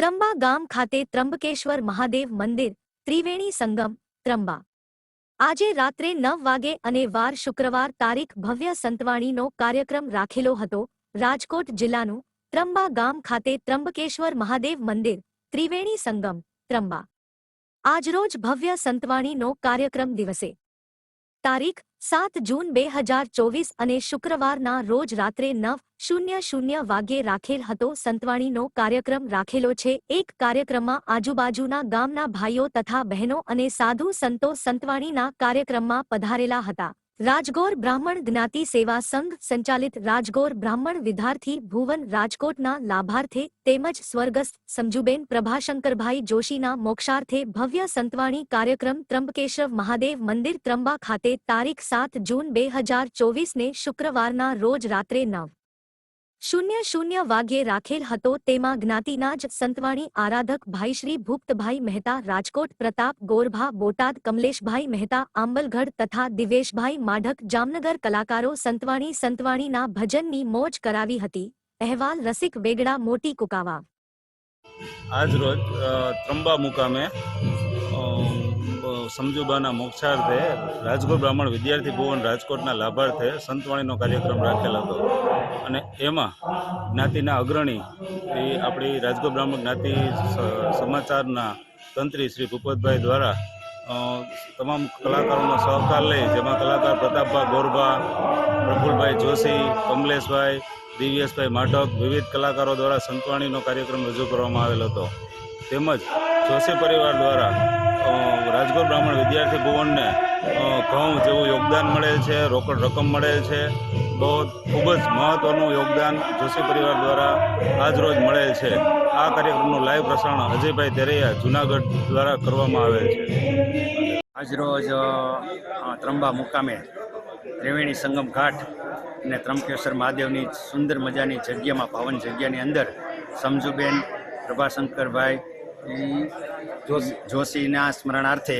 ત્રંબા ગામ ખાતે ત્રંબકેશ્વર મહાદેવ મંદિર, ત્રિવેણી સંગમ, ત્રંબા. આજે રાત્રે નવ વાગે અને વાર શુક્રવાર તારીખ ભવ્ય સંતવાણીનો કાર્યક્રમ રાખેલો હતો રાજકોટ જિલ્લાનું ત્રંબા ગામ ખાતે ત્રંબકેશ્વર મહાદેવ મંદિર, ત્રિવેણી સંગમ, ત્રંબા. આજરોજ ભવ્ય સંતવાણીનો કાર્યક્રમ દિવસે. તારીખ સાત જૂન બે હજાર ચોવીસ અને શુક્રવારના રોજ રાત્રે નવ શૂન્ય શૂન્ય વાગ્યે રાખેલ હતો સંતવાણીનો કાર્યક્રમ રાખેલો છે. એક કાર્યક્રમમાં આજુબાજુના ગામના ભાઈઓ તથા બહેનો અને સાધુ સંતો સંતવાણીના કાર્યક્રમમાં પધારેલા હતા. રાજગોર બ્રાહ્મણ જ્ઞાતિ સેવા સંઘ સંચાલિત રાજગોર બ્રાહ્મણ વિદ્યાર્થી ભુવન રાજકોટના લાભાર્થે તેમજ સ્વર્ગસ્થ સમજુબેન પ્રભાશંકરભાઈ જોશીના મોક્ષાર્થે ભવ્ય સંતવાણી કાર્યક્રમ ત્રંબકેશ્વર મહાદેવ મંદિર ત્રંબા ખાતે તારીખ સાત જૂન બે હજાર ચોવીસને શુક્રવારના રોજ રાત્રે નવ શૂન્ય શૂન્ય વાગ્યે રાખેલ હતો તેમાં જ્ઞાતિના જ સંતવાણી આરાધક ભાઈ શ્રી ભૂપતભાઈ મહેતા, રાજકોટ પ્રતાપ, ગોરભા, બોટાદ કમલેશભાઈ મહેતા, આંબલગઢ તથા દિવેશભાઈ માઢક, જામનગર કલાકારો સંતવાણી સંતવાણીના ભજનની મોજ કરાવી હતી. અહેવાલ રસિક વેગડા, મોટી કુકાવા. આજ રોજ ત્રંબા મુકામે સમજુબાના મોક્ષાર્થે રાજકોટ બ્રાહ્મણ વિદ્યાર્થી ભુવન રાજકોટના લાભાર્થે સંતવાણીનો કાર્યક્રમ રાખેલ હતો. અને એમાં જ્ઞાતિના અગ્રણી એ આપણી રાજકોટ બ્રાહ્મણ જ્ઞાતિ સમાચારના તંત્રી શ્રી ભૂપતભાઈ દ્વારા તમામ કલાકારોનો સહકાર લઈ, જેમાં કલાકાર પ્રતાપભાઈ ગોરભા, પ્રફુલભાઈ જોશી, કમલેશભાઈ, દિવ્યેશભાઈ માઢક, વિવિધ કલાકારો દ્વારા સંતવાણીનો કાર્યક્રમ રજૂ કરવામાં આવેલ હતો. તેમજ જોશી પરિવાર દ્વારા રાજકોટ બ્રાહ્મણ વિદ્યાર્થી ભુવનને ઘઉં જેવું યોગદાન મળેલ છે, રોકડ રકમ મળેલ છે, બહુ ખૂબ જ મહત્ત્વનું યોગદાન જોશી પરિવાર દ્વારા આજ રોજ મળેલ છે. આ કાર્યક્રમનું લાઈવ પ્રસારણ અજયભાઈ તેરૈયા જુનાગઢ દ્વારા કરવામાં આવેલ છે. આજરોજ ત્રંબા મુકામે ત્રિવેણી સંગમ ઘાટ અને ત્રંબકેશ્વર મહાદેવની સુંદર મજાની જગ્યામાં, પાવન જગ્યાની અંદર સમજુબેન પ્રભાશંકરભાઈ જોશીના સ્મરણાર્થે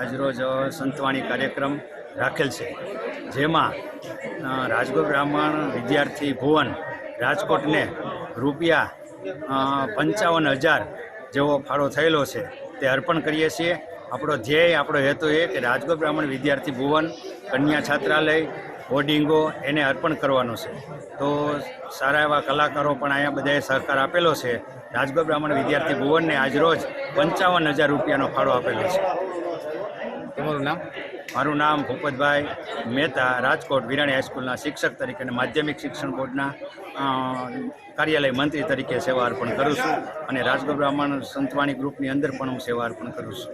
આજરોજ સંતવાણી કાર્યક્રમ રાખેલ છે. જેમાં રાજગોર બ્રાહ્મણ વિદ્યાર્થી ભુવન રાજકોટને રૂપિયા પંચાવન હજાર જેવો ફાળો થયેલો છે, તે અર્પણ કરીએ છીએ. આપણો ધ્યેય, આપણો હેતુ એ કે રાજકોટ બ્રાહ્મણ વિદ્યાર્થી ભુવન કન્યા છાત્રાલય હોર્ડિંગો એને અર્પણ કરવાનું છે. તો સારા એવા કલાકારો પણ અહીંયા બધાએ સહકાર આપેલો છે. રાજગોર બ્રાહ્મણ વિદ્યાર્થી ભુવનને આજરોજ પંચાવન હજાર રૂપિયાનો ફાળો આપેલો છે. તમારું નામ? મારું નામ ભૂપતભાઈ મહેતા રાજકોટ વિરાણી હાઈસ્કૂલના શિક્ષક તરીકે અને માધ્યમિક શિક્ષણ બોર્ડના કાર્યાલય મંત્રી તરીકે સેવા અર્પણ કરું છું. અને રાજગોર બ્રાહ્મણ સંતવાણી ગ્રુપની અંદર પણ હું સેવા અર્પણ કરું છું.